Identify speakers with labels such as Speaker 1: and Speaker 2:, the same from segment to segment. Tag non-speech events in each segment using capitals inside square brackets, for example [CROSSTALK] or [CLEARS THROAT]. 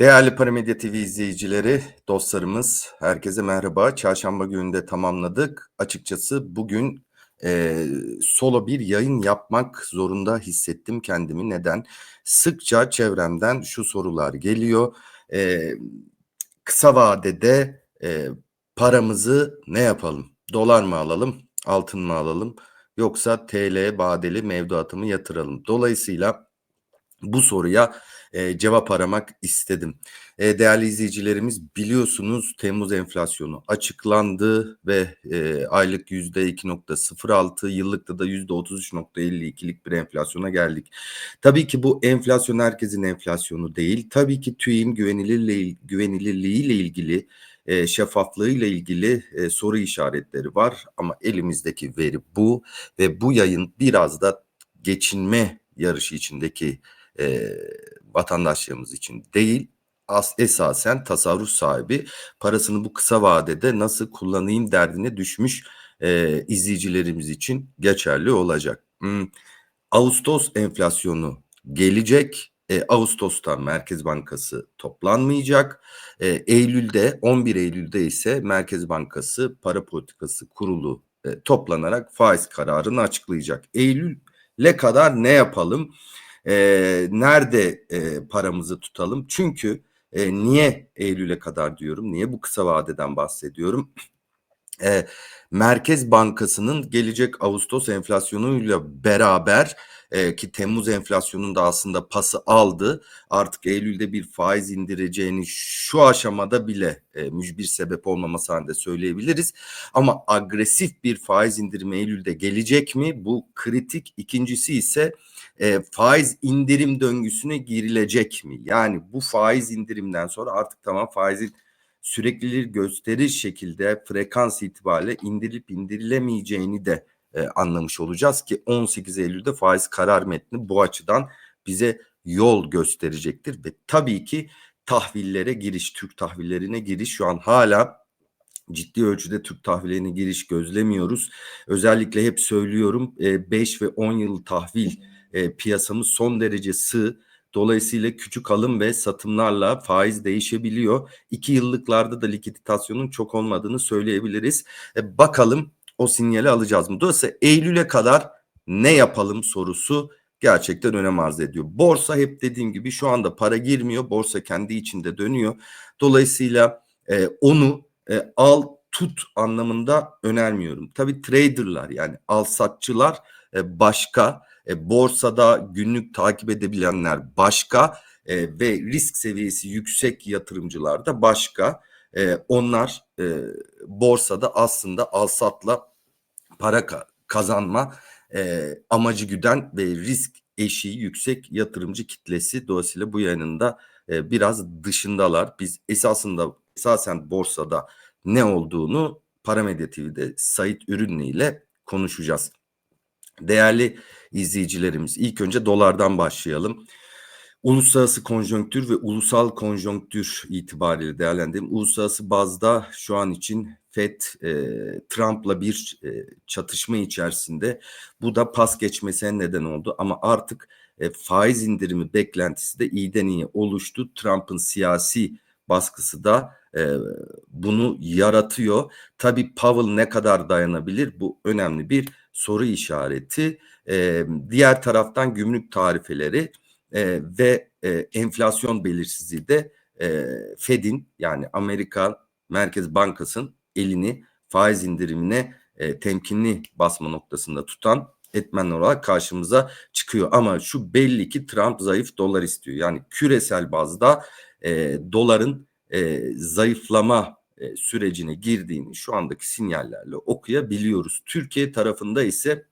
Speaker 1: Değerli Paramedya TV izleyicileri, dostlarımız, herkese merhaba. Çarşamba gününde tamamladık. Açıkçası bugün e, solo bir yayın yapmak zorunda hissettim kendimi. Neden? Sıkça çevremden şu sorular geliyor. E, kısa vadede e, paramızı ne yapalım? Dolar mı alalım, altın mı alalım? Yoksa TL vadeli mevduatımı yatıralım? Dolayısıyla bu soruya e, cevap aramak istedim. E, değerli izleyicilerimiz biliyorsunuz Temmuz enflasyonu açıklandı ve e, aylık yüzde 2.06 yıllıkta da yüzde 33.52'lik bir enflasyona geldik. Tabii ki bu enflasyon herkesin enflasyonu değil. Tabii ki TÜİ'nin güvenilirliği, güvenilirliğiyle ilgili e, şeffaflığıyla ilgili e, soru işaretleri var ama elimizdeki veri bu ve bu yayın biraz da geçinme yarışı içindeki e, vatandaşlarımız için değil as, esasen tasarruf sahibi parasını bu kısa vadede nasıl kullanayım derdine düşmüş e, izleyicilerimiz için geçerli olacak. Hmm. Ağustos enflasyonu gelecek. E, Ağustos'ta Merkez Bankası toplanmayacak. E, Eylül'de 11 Eylül'de ise Merkez Bankası Para Politikası Kurulu e, toplanarak faiz kararını açıklayacak. Eylül'e kadar ne yapalım? E, nerede e, paramızı tutalım? Çünkü e, niye Eylül'e kadar diyorum? Niye bu kısa vadeden bahsediyorum? [CLEARS THROAT] E, Merkez Bankası'nın gelecek Ağustos enflasyonuyla beraber e, ki Temmuz enflasyonunda aslında pası aldı. Artık Eylül'de bir faiz indireceğini şu aşamada bile e, mücbir sebep olmaması halinde söyleyebiliriz. Ama agresif bir faiz indirimi Eylül'de gelecek mi? Bu kritik. İkincisi ise e, faiz indirim döngüsüne girilecek mi? Yani bu faiz indirimden sonra artık tamam faizin sürekliliği gösterir şekilde frekans itibariyle indirilip indirilemeyeceğini de e, anlamış olacağız ki 18 Eylül'de faiz karar metni bu açıdan bize yol gösterecektir ve tabii ki tahvillere giriş, Türk tahvillerine giriş şu an hala ciddi ölçüde Türk tahvillerine giriş gözlemiyoruz. Özellikle hep söylüyorum 5 ve 10 yıl tahvil e, piyasamız son derece sığ. Dolayısıyla küçük alım ve satımlarla faiz değişebiliyor. İki yıllıklarda da likiditasyonun çok olmadığını söyleyebiliriz. E, bakalım o sinyali alacağız mı? Dolayısıyla Eylül'e kadar ne yapalım sorusu gerçekten önem arz ediyor. Borsa hep dediğim gibi şu anda para girmiyor. Borsa kendi içinde dönüyor. Dolayısıyla e, onu e, al tut anlamında önermiyorum. Tabii traderlar yani al satçılar e, başka e, borsada günlük takip edebilenler başka e, ve risk seviyesi yüksek yatırımcılar da başka. E, onlar e, borsada aslında alsatla para kazanma e, amacı güden ve risk eşiği yüksek yatırımcı kitlesi dolayısıyla bu yayınında e, biraz dışındalar. Biz esasında esasen borsada ne olduğunu Paramedya TV'de Sait Ürünlü ile konuşacağız. Değerli izleyicilerimiz ilk önce dolardan başlayalım. Uluslararası konjonktür ve ulusal konjonktür itibariyle değerlendirelim. Uluslararası bazda şu an için FED e, Trump'la bir e, çatışma içerisinde. Bu da pas geçmesine neden oldu ama artık e, faiz indirimi beklentisi de iyiden iyi oluştu. Trump'ın siyasi baskısı da e, bunu yaratıyor. Tabii Powell ne kadar dayanabilir? Bu önemli bir soru işareti. E, diğer taraftan gümrük tarifeleri e, ve e, enflasyon belirsizliği de e, Fed'in yani Amerika Merkez Bankası'nın elini faiz indirimine e, temkinli basma noktasında tutan etmen olarak karşımıza çıkıyor. Ama şu belli ki Trump zayıf dolar istiyor. Yani küresel bazda e, doların e, zayıflama e, sürecine girdiğini şu andaki sinyallerle okuyabiliyoruz. Türkiye tarafında ise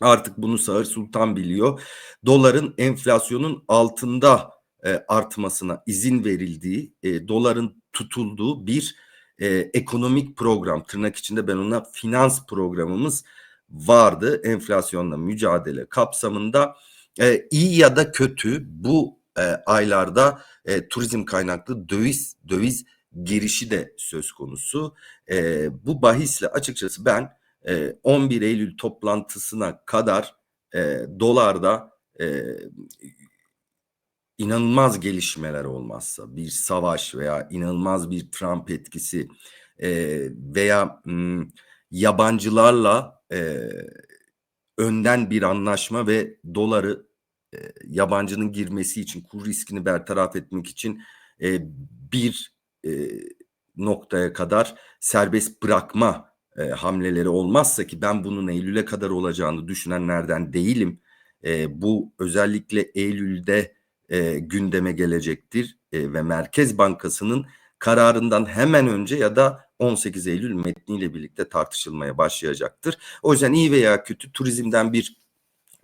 Speaker 1: artık bunu Sağır Sultan biliyor. Doların enflasyonun altında e, artmasına izin verildiği, e, doların tutulduğu bir e, ekonomik program tırnak içinde ben ona finans programımız vardı enflasyonla mücadele kapsamında iyi ya da kötü bu aylarda turizm kaynaklı döviz döviz girişi de söz konusu. E, bu bahisle açıkçası ben e, 11 Eylül toplantısına kadar e, dolarda e, inanılmaz gelişmeler olmazsa, bir savaş veya inanılmaz bir Trump etkisi e, veya m, yabancılarla e, önden bir anlaşma ve doları e, yabancının girmesi için kur riskini bertaraf etmek için e, bir e, noktaya kadar serbest bırakma e, hamleleri olmazsa ki ben bunun Eylül'e kadar olacağını düşünenlerden değilim. E, bu özellikle Eylül'de e, gündeme gelecektir e, ve Merkez Bankası'nın kararından hemen önce ya da 18 Eylül metniyle birlikte tartışılmaya başlayacaktır. O yüzden iyi veya kötü turizmden bir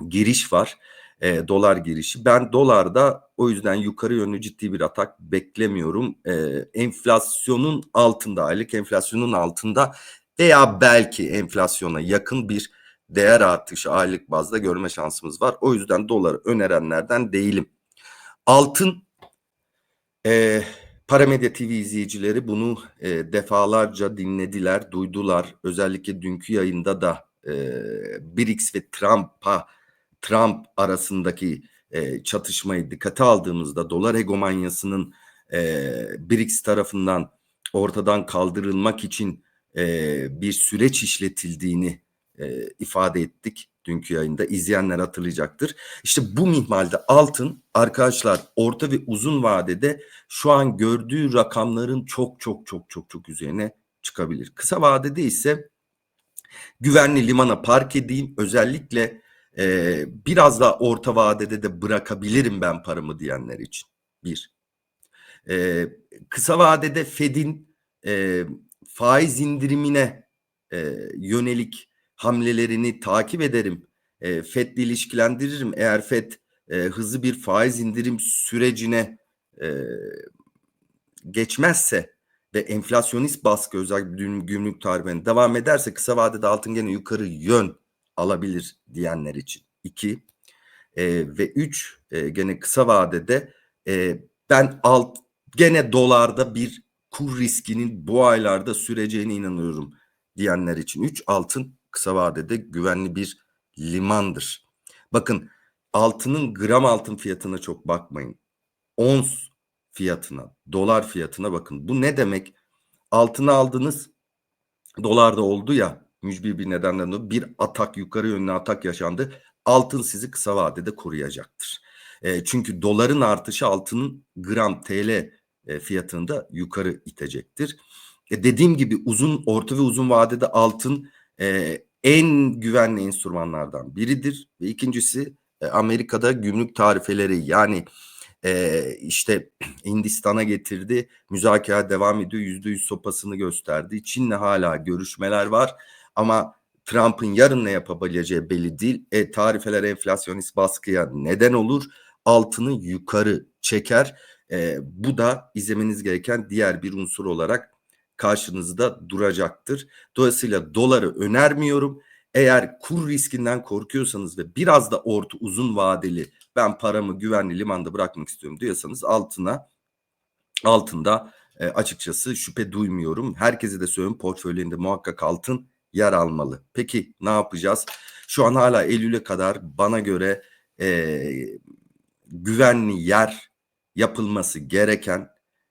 Speaker 1: giriş var. E, dolar girişi. Ben dolarda o yüzden yukarı yönlü ciddi bir atak beklemiyorum. E, enflasyonun altında, aylık enflasyonun altında veya belki enflasyona yakın bir değer artışı aylık bazda görme şansımız var. O yüzden doları önerenlerden değilim. Altın e, Paramedya TV izleyicileri bunu e, defalarca dinlediler, duydular. Özellikle dünkü yayında da e, BRICS ve Trump'a Trump arasındaki e, çatışmayı dikkate aldığımızda dolar hegemonyasının e, BRICS tarafından ortadan kaldırılmak için e, bir süreç işletildiğini e, ifade ettik dünkü yayında. İzleyenler hatırlayacaktır. İşte bu mihmalde altın arkadaşlar orta ve uzun vadede şu an gördüğü rakamların çok çok çok çok çok üzerine çıkabilir. Kısa vadede ise güvenli limana park edeyim. Özellikle e, biraz daha orta vadede de bırakabilirim ben paramı diyenler için. Bir. E, kısa vadede Fed'in e, faiz indirimine e, yönelik hamlelerini takip ederim. E, Fed'le ilişkilendiririm. Eğer Fed e, hızlı bir faiz indirim sürecine e, geçmezse ve enflasyonist baskı özellikle gümrük tarifine devam ederse kısa vadede altın gene yukarı yön alabilir diyenler için. iki e, ve üç e, gene kısa vadede e, ben alt gene dolarda bir kur riskinin bu aylarda süreceğine inanıyorum diyenler için. Üç altın kısa vadede güvenli bir limandır. Bakın altının gram altın fiyatına çok bakmayın. Ons fiyatına, dolar fiyatına bakın. Bu ne demek? Altını aldınız, dolarda oldu ya mücbir bir nedenden dolayı bir atak yukarı yönlü atak yaşandı. Altın sizi kısa vadede koruyacaktır. E, çünkü doların artışı altının gram TL e, fiyatını da yukarı itecektir. E, dediğim gibi uzun orta ve uzun vadede altın e, en güvenli enstrümanlardan biridir ve ikincisi e, Amerika'da gümrük tarifeleri yani e, işte [CLEARS THROAT] Hindistan'a getirdi müzakere devam ediyor yüzde yüz sopasını gösterdi Çin'le hala görüşmeler var ama Trump'ın yarın ne yapabileceği belli değil. E, tarifeler enflasyonist baskıya neden olur. Altını yukarı çeker. E, bu da izlemeniz gereken diğer bir unsur olarak karşınızda duracaktır. Dolayısıyla doları önermiyorum. Eğer kur riskinden korkuyorsanız ve biraz da orta uzun vadeli ben paramı güvenli limanda bırakmak istiyorum diyorsanız altına altında e, açıkçası şüphe duymuyorum. Herkese de söylüyorum portföylerinde muhakkak altın yer almalı. Peki ne yapacağız? Şu an hala Eylül'e kadar bana göre e, güvenli yer yapılması gereken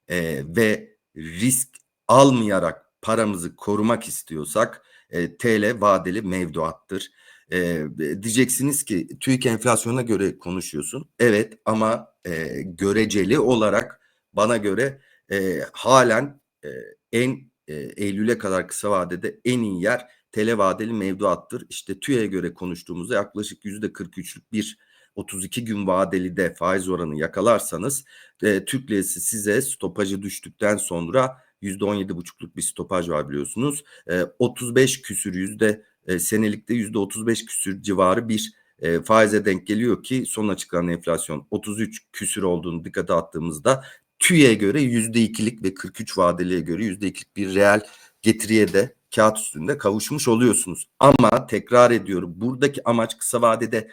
Speaker 1: e, ve risk almayarak paramızı korumak istiyorsak e, TL vadeli mevduattır. E, diyeceksiniz ki TÜİK enflasyona göre konuşuyorsun. Evet ama e, göreceli olarak bana göre e, halen e, en e, Eylül'e kadar kısa vadede en iyi yer TL vadeli mevduattır. İşte TÜİ'ye göre konuştuğumuzda yaklaşık yüzde 43'lük bir 32 gün vadeli de faiz oranı yakalarsanız e, Türk lirası size stopajı düştükten sonra %17,5'luk bir stopaj var biliyorsunuz. E, 35 küsür yüzde e, senelikte %35 küsür civarı bir e, faize denk geliyor ki son açıklanan enflasyon 33 küsür olduğunu dikkate attığımızda TÜİ'ye göre %2'lik ve 43 vadeliye göre %2'lik bir reel getiriye de kağıt üstünde kavuşmuş oluyorsunuz. Ama tekrar ediyorum buradaki amaç kısa vadede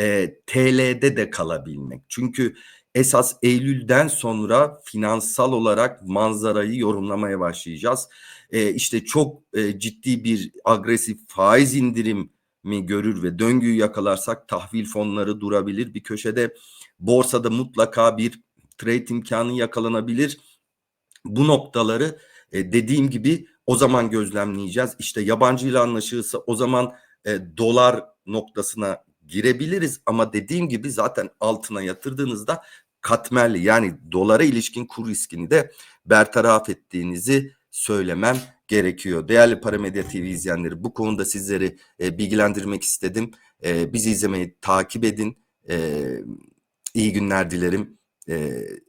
Speaker 1: e, TL'de de kalabilmek. Çünkü esas Eylül'den sonra finansal olarak manzarayı yorumlamaya başlayacağız. E, işte çok e, ciddi bir agresif faiz indirim mi görür ve döngüyü yakalarsak tahvil fonları durabilir. Bir köşede borsada mutlaka bir trade imkanı yakalanabilir. Bu noktaları e, dediğim gibi o zaman gözlemleyeceğiz. İşte yabancı ile anlaşılırsa o zaman e, dolar noktasına girebiliriz ama dediğim gibi zaten altına yatırdığınızda katmerli yani dolara ilişkin kur riskini de bertaraf ettiğinizi söylemem gerekiyor. Değerli Paramedya TV izleyenleri bu konuda sizleri e, bilgilendirmek istedim. E, bizi izlemeyi takip edin. E, iyi günler dilerim.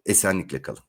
Speaker 1: Esenlikle kalın.